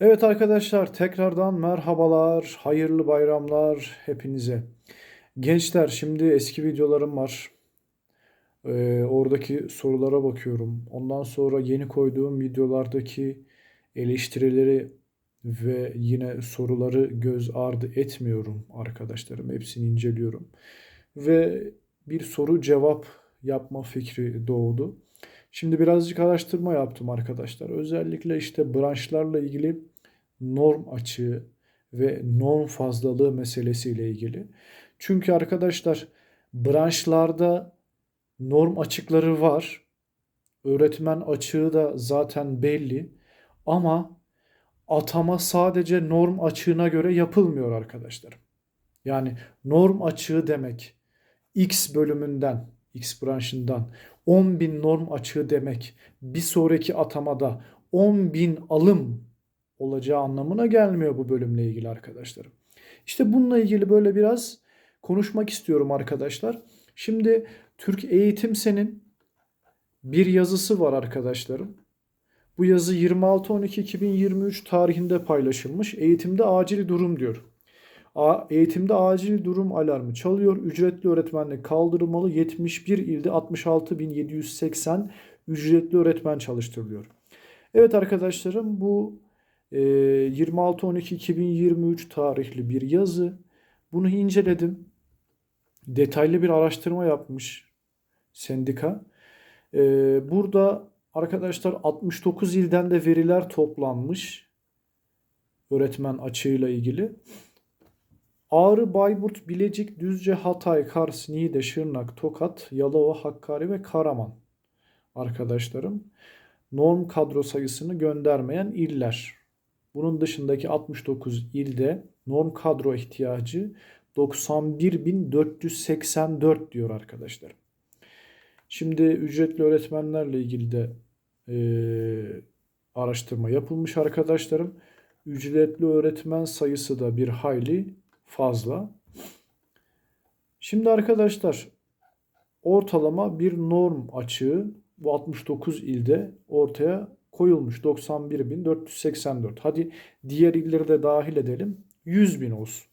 Evet arkadaşlar tekrardan merhabalar, hayırlı bayramlar hepinize. Gençler şimdi eski videolarım var. Ee, oradaki sorulara bakıyorum. Ondan sonra yeni koyduğum videolardaki eleştirileri ve yine soruları göz ardı etmiyorum arkadaşlarım. Hepsini inceliyorum. Ve bir soru cevap yapma fikri doğdu. Şimdi birazcık araştırma yaptım arkadaşlar. Özellikle işte branşlarla ilgili norm açığı ve norm fazlalığı meselesiyle ilgili. Çünkü arkadaşlar branşlarda norm açıkları var. Öğretmen açığı da zaten belli. Ama atama sadece norm açığına göre yapılmıyor arkadaşlar. Yani norm açığı demek X bölümünden, X branşından 10 bin norm açığı demek bir sonraki atamada 10 bin alım olacağı anlamına gelmiyor bu bölümle ilgili arkadaşlarım. İşte bununla ilgili böyle biraz konuşmak istiyorum arkadaşlar. Şimdi Türk Eğitim Sen'in bir yazısı var arkadaşlarım. Bu yazı 26.12.2023 tarihinde paylaşılmış. Eğitimde acil durum diyor. Eğitimde acil durum alarmı çalıyor. Ücretli öğretmenlik kaldırılmalı. 71 ilde 66.780 ücretli öğretmen çalıştırılıyor. Evet arkadaşlarım bu 26.12.2023 e, tarihli bir yazı. Bunu inceledim. Detaylı bir araştırma yapmış sendika. E, burada arkadaşlar 69 ilden de veriler toplanmış. Öğretmen açığıyla ilgili. Ağrı, Bayburt, Bilecik, Düzce, Hatay, Kars, Niğde, Şırnak, Tokat, Yalova, Hakkari ve Karaman arkadaşlarım. Norm kadro sayısını göndermeyen iller. Bunun dışındaki 69 ilde norm kadro ihtiyacı 91.484 diyor arkadaşlar. Şimdi ücretli öğretmenlerle ilgili de e, araştırma yapılmış arkadaşlarım. Ücretli öğretmen sayısı da bir hayli fazla. Şimdi arkadaşlar ortalama bir norm açığı bu 69 ilde ortaya koyulmuş 91.484. Hadi diğer illeri de dahil edelim. 100.000 olsun.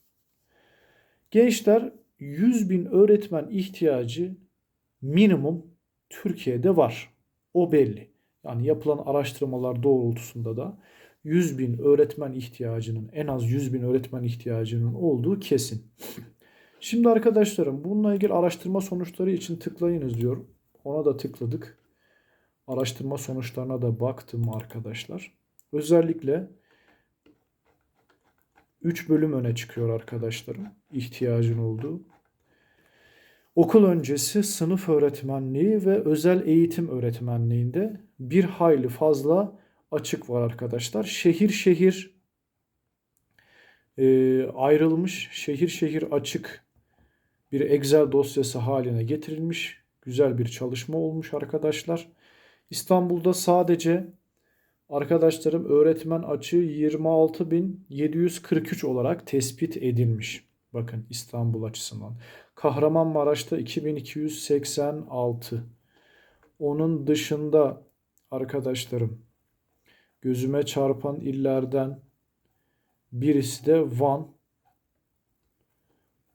Gençler 100.000 öğretmen ihtiyacı minimum Türkiye'de var. O belli. Yani yapılan araştırmalar doğrultusunda da 100 bin öğretmen ihtiyacının en az 100 bin öğretmen ihtiyacının olduğu kesin. Şimdi arkadaşlarım bununla ilgili araştırma sonuçları için tıklayınız diyorum. Ona da tıkladık. Araştırma sonuçlarına da baktım arkadaşlar. Özellikle 3 bölüm öne çıkıyor arkadaşlarım. ihtiyacın olduğu. Okul öncesi sınıf öğretmenliği ve özel eğitim öğretmenliğinde bir hayli fazla açık var arkadaşlar. Şehir şehir e, ayrılmış, şehir şehir açık bir Excel dosyası haline getirilmiş. Güzel bir çalışma olmuş arkadaşlar. İstanbul'da sadece arkadaşlarım öğretmen açığı 26.743 olarak tespit edilmiş. Bakın İstanbul açısından. Kahramanmaraş'ta 2286. Onun dışında arkadaşlarım gözüme çarpan illerden birisi de Van.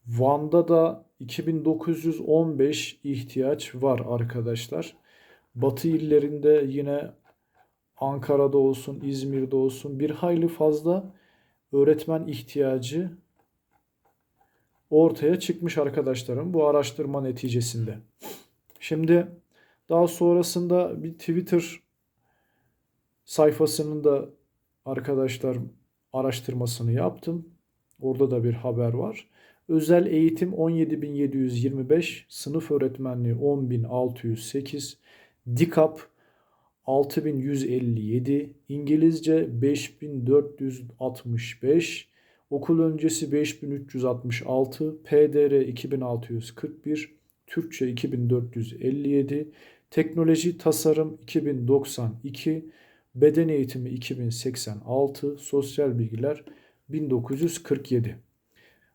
Van'da da 2915 ihtiyaç var arkadaşlar. Batı illerinde yine Ankara'da olsun, İzmir'de olsun bir hayli fazla öğretmen ihtiyacı ortaya çıkmış arkadaşlarım bu araştırma neticesinde. Şimdi daha sonrasında bir Twitter sayfasının da arkadaşlar araştırmasını yaptım. Orada da bir haber var. Özel eğitim 17.725, sınıf öğretmenliği 10.608, DİKAP 6157, İngilizce 5465, okul öncesi 5366, PDR 2641, Türkçe 2457, teknoloji tasarım 2092, beden eğitimi 2086, sosyal bilgiler 1947.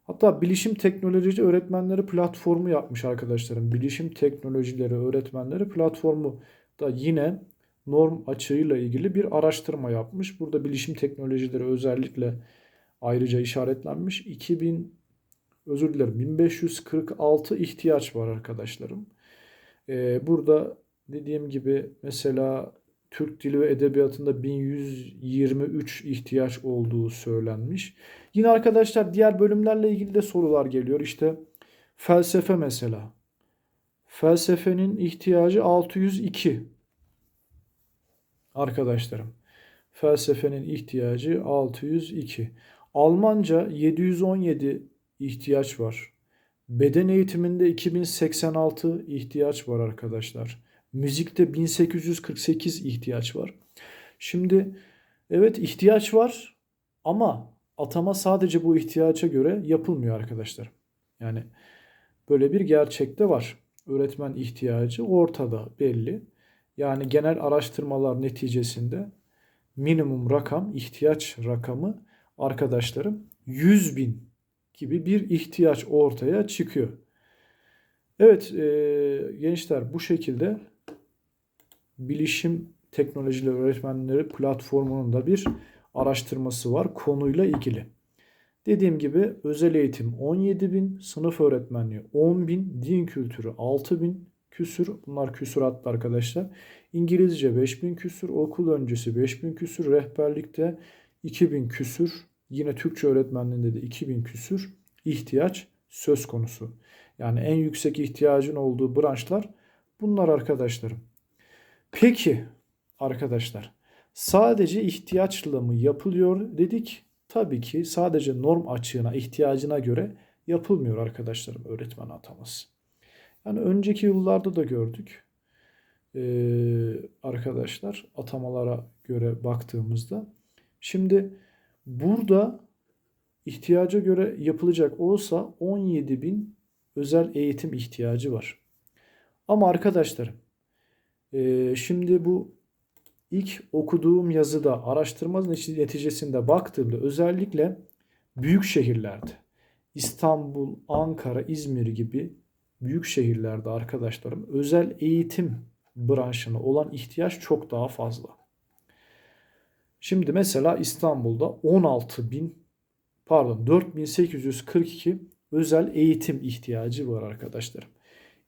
Hatta bilişim teknoloji öğretmenleri platformu yapmış arkadaşlarım. Bilişim teknolojileri öğretmenleri platformu da yine norm açığıyla ilgili bir araştırma yapmış. Burada bilişim teknolojileri özellikle ayrıca işaretlenmiş. 2000 özür dilerim 1546 ihtiyaç var arkadaşlarım. Ee, burada dediğim gibi mesela Türk Dili ve Edebiyatı'nda 1123 ihtiyaç olduğu söylenmiş. Yine arkadaşlar diğer bölümlerle ilgili de sorular geliyor. İşte felsefe mesela. Felsefenin ihtiyacı 602 arkadaşlarım. Felsefenin ihtiyacı 602. Almanca 717 ihtiyaç var. Beden eğitiminde 2086 ihtiyaç var arkadaşlar. Müzikte 1848 ihtiyaç var. Şimdi evet ihtiyaç var ama atama sadece bu ihtiyaca göre yapılmıyor arkadaşlar. Yani böyle bir gerçek de var. Öğretmen ihtiyacı ortada belli. Yani genel araştırmalar neticesinde minimum rakam, ihtiyaç rakamı arkadaşlarım 100 bin gibi bir ihtiyaç ortaya çıkıyor. Evet e, gençler bu şekilde Bilişim Teknolojileri Öğretmenleri platformunun da bir araştırması var konuyla ilgili. Dediğim gibi özel eğitim 17 bin, sınıf öğretmenliği 10 bin, din kültürü 6 bin küsür. Bunlar küsuratlı arkadaşlar. İngilizce 5 bin küsür, okul öncesi 5 bin küsür, rehberlikte 2 bin küsür. Yine Türkçe öğretmenliğinde de 2 bin küsür ihtiyaç söz konusu. Yani en yüksek ihtiyacın olduğu branşlar bunlar arkadaşlarım. Peki arkadaşlar sadece ihtiyaçla mı yapılıyor dedik. Tabii ki sadece norm açığına, ihtiyacına göre yapılmıyor arkadaşlarım öğretmen ataması. Yani önceki yıllarda da gördük. Ee, arkadaşlar atamalara göre baktığımızda. Şimdi burada ihtiyaca göre yapılacak olsa 17 bin özel eğitim ihtiyacı var. Ama arkadaşlarım e, şimdi bu ilk okuduğum yazıda araştırma neticesinde baktığımda özellikle büyük şehirlerde İstanbul, Ankara, İzmir gibi büyük şehirlerde arkadaşlarım özel eğitim branşına olan ihtiyaç çok daha fazla. Şimdi mesela İstanbul'da 16 bin pardon 4842 özel eğitim ihtiyacı var arkadaşlarım.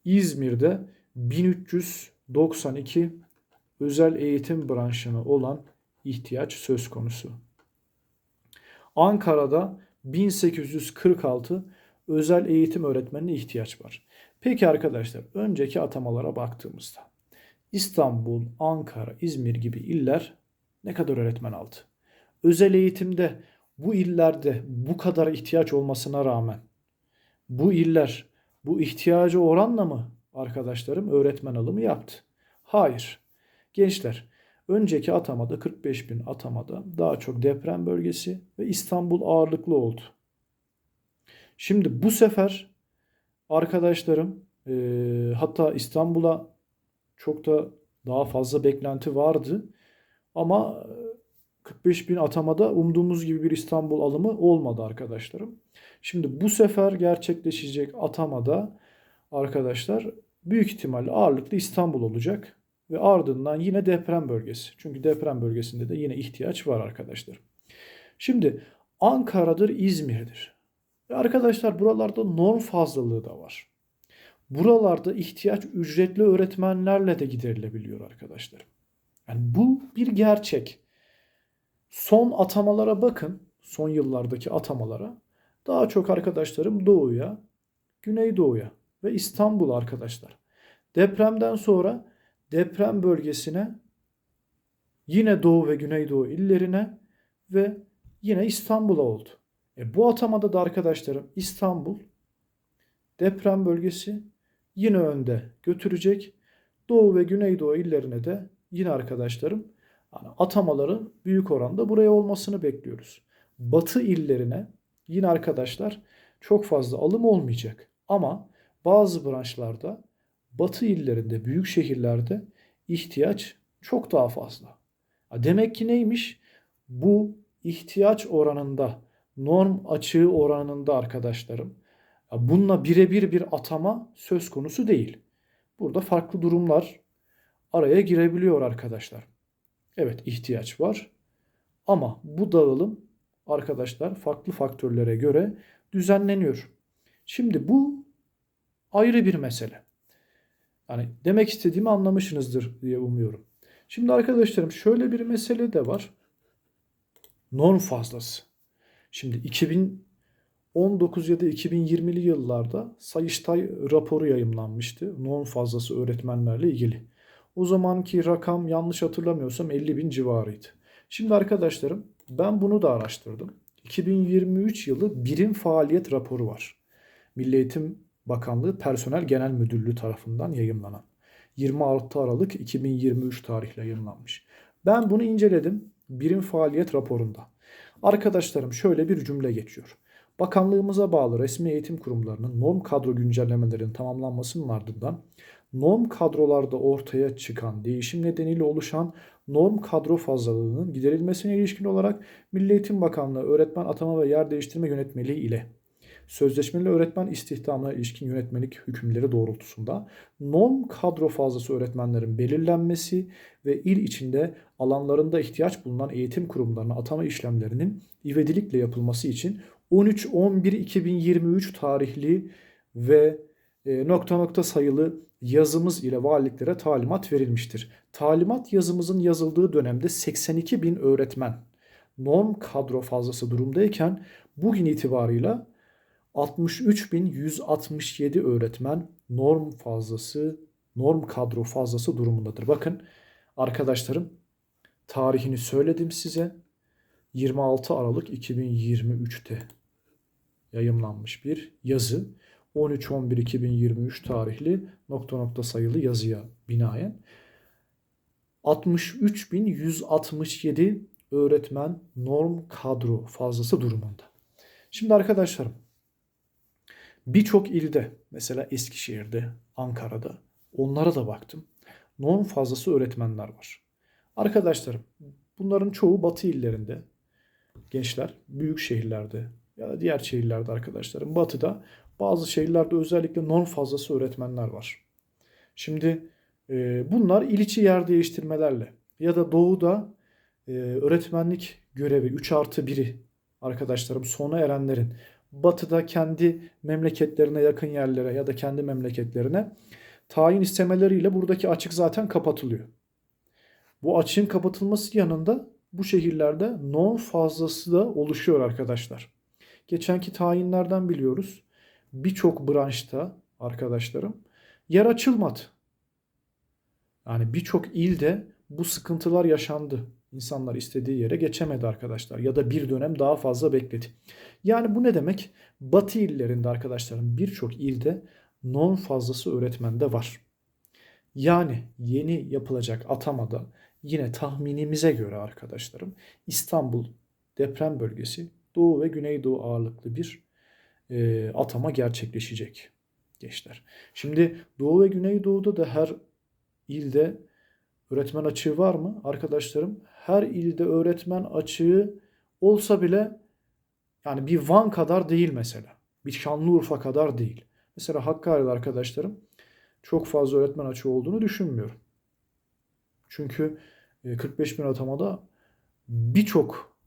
İzmir'de 1392 özel eğitim branşına olan ihtiyaç söz konusu. Ankara'da 1846 özel eğitim öğretmenine ihtiyaç var. Peki arkadaşlar önceki atamalara baktığımızda İstanbul, Ankara, İzmir gibi iller ne kadar öğretmen aldı? Özel eğitimde bu illerde bu kadar ihtiyaç olmasına rağmen bu iller bu ihtiyacı oranla mı arkadaşlarım öğretmen alımı yaptı? Hayır. Gençler önceki atamada 45 bin atamada daha çok deprem bölgesi ve İstanbul ağırlıklı oldu. Şimdi bu sefer arkadaşlarım e, hatta İstanbul'a çok da daha fazla beklenti vardı. Ama 45 bin atamada umduğumuz gibi bir İstanbul alımı olmadı arkadaşlarım. Şimdi bu sefer gerçekleşecek atamada arkadaşlar büyük ihtimalle ağırlıklı İstanbul olacak. Ve ardından yine deprem bölgesi. Çünkü deprem bölgesinde de yine ihtiyaç var arkadaşlar. Şimdi Ankara'dır, İzmir'dir. Ve arkadaşlar buralarda norm fazlalığı da var. Buralarda ihtiyaç ücretli öğretmenlerle de giderilebiliyor arkadaşlar. Yani bu bir gerçek. Son atamalara bakın. Son yıllardaki atamalara. Daha çok arkadaşlarım doğuya, güneydoğuya ve İstanbul arkadaşlar. Depremden sonra deprem bölgesine yine Doğu ve Güneydoğu illerine ve yine İstanbul'a oldu. E bu atamada da arkadaşlarım İstanbul deprem bölgesi yine önde götürecek. Doğu ve Güneydoğu illerine de yine arkadaşlarım atamaların büyük oranda buraya olmasını bekliyoruz. Batı illerine yine arkadaşlar çok fazla alım olmayacak. Ama bazı branşlarda batı illerinde, büyük şehirlerde ihtiyaç çok daha fazla. Demek ki neymiş? Bu ihtiyaç oranında, norm açığı oranında arkadaşlarım. Bununla birebir bir atama söz konusu değil. Burada farklı durumlar araya girebiliyor arkadaşlar. Evet ihtiyaç var. Ama bu dağılım arkadaşlar farklı faktörlere göre düzenleniyor. Şimdi bu ayrı bir mesele. Yani demek istediğimi anlamışsınızdır diye umuyorum. Şimdi arkadaşlarım şöyle bir mesele de var. Norm fazlası. Şimdi 2019 ya da 2020'li yıllarda Sayıştay raporu yayımlanmıştı. Norm fazlası öğretmenlerle ilgili. O zamanki rakam yanlış hatırlamıyorsam 50 bin civarıydı. Şimdi arkadaşlarım ben bunu da araştırdım. 2023 yılı birim faaliyet raporu var. Milli Eğitim Bakanlığı Personel Genel Müdürlüğü tarafından yayımlanan. 26 Aralık 2023 tarihle yayımlanmış. Ben bunu inceledim birim faaliyet raporunda. Arkadaşlarım şöyle bir cümle geçiyor. Bakanlığımıza bağlı resmi eğitim kurumlarının norm kadro güncellemelerinin tamamlanmasının ardından norm kadrolarda ortaya çıkan değişim nedeniyle oluşan norm kadro fazlalığının giderilmesine ilişkin olarak Milli Eğitim Bakanlığı öğretmen atama ve yer değiştirme yönetmeliği ile sözleşmeli öğretmen istihdamına ilişkin yönetmelik hükümleri doğrultusunda norm kadro fazlası öğretmenlerin belirlenmesi ve il içinde alanlarında ihtiyaç bulunan eğitim kurumlarına atama işlemlerinin ivedilikle yapılması için 13-11-2023 tarihli ve e, nokta nokta sayılı yazımız ile valiliklere talimat verilmiştir. Talimat yazımızın yazıldığı dönemde 82 bin öğretmen norm kadro fazlası durumdayken bugün itibarıyla 63.167 öğretmen norm fazlası, norm kadro fazlası durumundadır. Bakın arkadaşlarım tarihini söyledim size. 26 Aralık 2023'te yayımlanmış bir yazı. 13-11-2023 tarihli nokta nokta sayılı yazıya binaen 63.167 öğretmen norm kadro fazlası durumunda. Şimdi arkadaşlarım birçok ilde mesela Eskişehir'de, Ankara'da onlara da baktım. Norm fazlası öğretmenler var. Arkadaşlarım bunların çoğu batı illerinde gençler büyük şehirlerde ya da diğer şehirlerde arkadaşlarım batıda bazı şehirlerde özellikle norm fazlası öğretmenler var. Şimdi e, bunlar il içi yer değiştirmelerle ya da doğuda e, öğretmenlik görevi 3 artı 1'i arkadaşlarım sona erenlerin batıda kendi memleketlerine yakın yerlere ya da kendi memleketlerine tayin istemeleriyle buradaki açık zaten kapatılıyor. Bu açığın kapatılması yanında bu şehirlerde non fazlası da oluşuyor arkadaşlar. Geçenki tayinlerden biliyoruz. Birçok branşta arkadaşlarım yer açılmadı. Yani birçok ilde bu sıkıntılar yaşandı. İnsanlar istediği yere geçemedi arkadaşlar ya da bir dönem daha fazla bekledi. Yani bu ne demek? Batı illerinde arkadaşlarım birçok ilde non fazlası öğretmen de var. Yani yeni yapılacak atamada yine tahminimize göre arkadaşlarım İstanbul deprem bölgesi Doğu ve Güneydoğu ağırlıklı bir e, atama gerçekleşecek gençler. Şimdi Doğu ve Güneydoğu'da da her ilde öğretmen açığı var mı? Arkadaşlarım her ilde öğretmen açığı olsa bile yani bir Van kadar değil mesela. Bir Şanlıurfa kadar değil. Mesela Hakkari'de arkadaşlarım çok fazla öğretmen açığı olduğunu düşünmüyorum. Çünkü 45 e, bin atamada birçok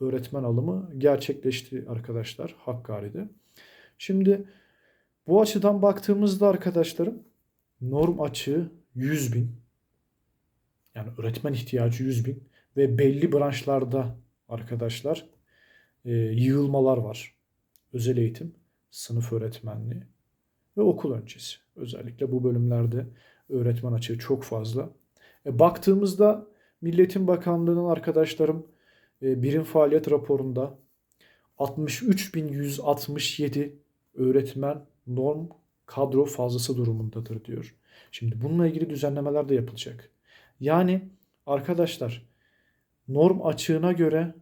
öğretmen alımı gerçekleşti arkadaşlar Hakkari'de. Şimdi bu açıdan baktığımızda arkadaşlarım norm açığı 100 bin. Yani öğretmen ihtiyacı 100 bin ve belli branşlarda arkadaşlar e, yığılmalar var. Özel eğitim, sınıf öğretmenliği ve okul öncesi. Özellikle bu bölümlerde öğretmen açığı çok fazla. E, baktığımızda Milletin Bakanlığı'nın arkadaşlarım e, birim faaliyet raporunda 63.167 öğretmen norm kadro fazlası durumundadır diyor. Şimdi bununla ilgili düzenlemeler de yapılacak. Yani arkadaşlar norm açığına göre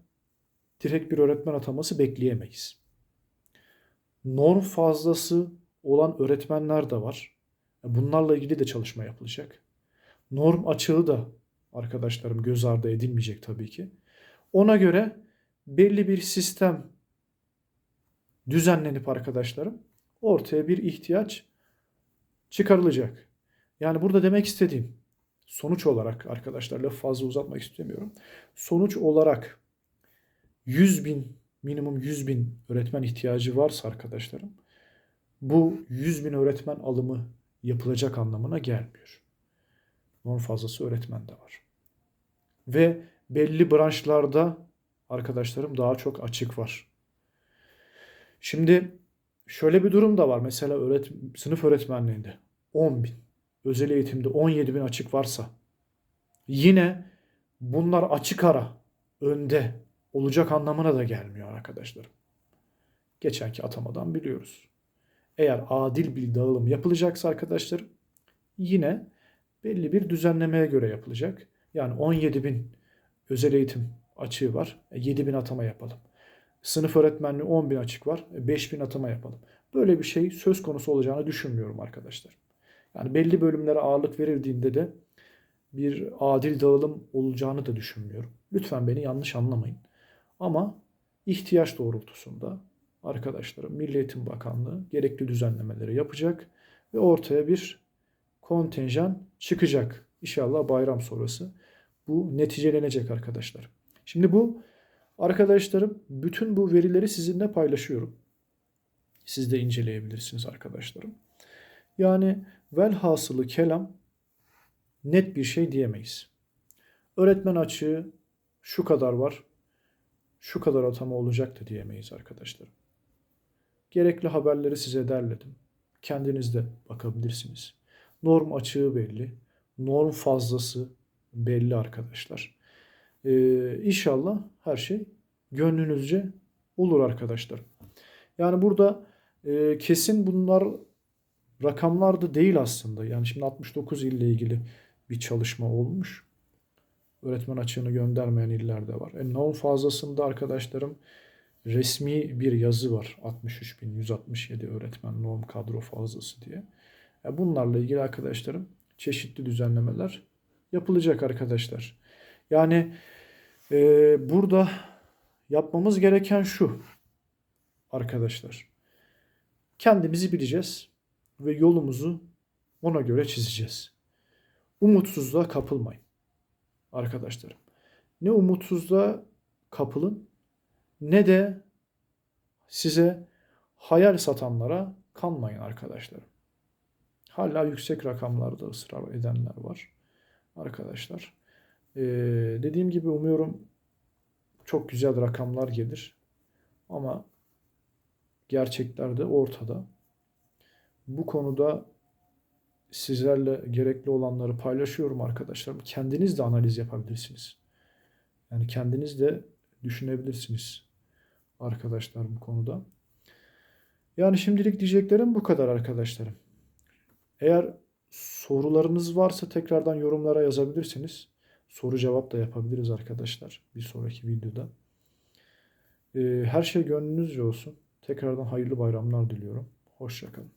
direkt bir öğretmen ataması bekleyemeyiz. Norm fazlası olan öğretmenler de var. Bunlarla ilgili de çalışma yapılacak. Norm açığı da arkadaşlarım göz ardı edilmeyecek tabii ki. Ona göre belli bir sistem düzenlenip arkadaşlarım ortaya bir ihtiyaç çıkarılacak. Yani burada demek istediğim sonuç olarak arkadaşlar lafı fazla uzatmak istemiyorum. Sonuç olarak 100 bin minimum 100 bin öğretmen ihtiyacı varsa arkadaşlarım bu 100 bin öğretmen alımı yapılacak anlamına gelmiyor. Norm fazlası öğretmen de var. Ve belli branşlarda arkadaşlarım daha çok açık var. Şimdi şöyle bir durum da var. Mesela öğret sınıf öğretmenliğinde 10 bin, özel eğitimde 17 bin açık varsa yine bunlar açık ara önde olacak anlamına da gelmiyor arkadaşlarım. Geçenki atamadan biliyoruz. Eğer adil bir dağılım yapılacaksa arkadaşlarım yine belli bir düzenlemeye göre yapılacak. Yani 17 bin özel eğitim açığı var. 7 bin atama yapalım. Sınıf öğretmenliği 10 bin açık var. 5 bin atama yapalım. Böyle bir şey söz konusu olacağını düşünmüyorum arkadaşlar. Yani belli bölümlere ağırlık verildiğinde de bir adil dağılım olacağını da düşünmüyorum. Lütfen beni yanlış anlamayın. Ama ihtiyaç doğrultusunda arkadaşlarım Milli Eğitim Bakanlığı gerekli düzenlemeleri yapacak ve ortaya bir kontenjan çıkacak. İnşallah bayram sonrası bu neticelenecek arkadaşlar. Şimdi bu arkadaşlarım bütün bu verileri sizinle paylaşıyorum. Siz de inceleyebilirsiniz arkadaşlarım. Yani velhasılı kelam net bir şey diyemeyiz. Öğretmen açığı şu kadar var, şu kadar atama olacak da diyemeyiz arkadaşlarım. Gerekli haberleri size derledim. Kendiniz de bakabilirsiniz. Norm açığı belli. Norm fazlası belli arkadaşlar. Ee, inşallah her şey gönlünüzce olur arkadaşlar. Yani burada e, kesin bunlar rakamlar da değil aslında. Yani şimdi 69 ille ilgili bir çalışma olmuş. Öğretmen açığını göndermeyen iller de var. E, norm fazlasında arkadaşlarım resmi bir yazı var. 63.167 öğretmen norm kadro fazlası diye. E, bunlarla ilgili arkadaşlarım çeşitli düzenlemeler yapılacak arkadaşlar. Yani e, burada yapmamız gereken şu arkadaşlar. Kendimizi bileceğiz ve yolumuzu ona göre çizeceğiz. Umutsuzluğa kapılmayın arkadaşlarım. Ne umutsuzluğa kapılın ne de size hayal satanlara kanmayın arkadaşlarım. Hala yüksek rakamlarda ısrar edenler var arkadaşlar. Ee, dediğim gibi umuyorum çok güzel rakamlar gelir. Ama gerçekler de ortada. Bu konuda sizlerle gerekli olanları paylaşıyorum arkadaşlarım. Kendiniz de analiz yapabilirsiniz. Yani kendiniz de düşünebilirsiniz arkadaşlar bu konuda. Yani şimdilik diyeceklerim bu kadar arkadaşlarım. Eğer sorularınız varsa tekrardan yorumlara yazabilirsiniz. Soru cevap da yapabiliriz arkadaşlar bir sonraki videoda. Ee, her şey gönlünüzce olsun. Tekrardan hayırlı bayramlar diliyorum. Hoşçakalın.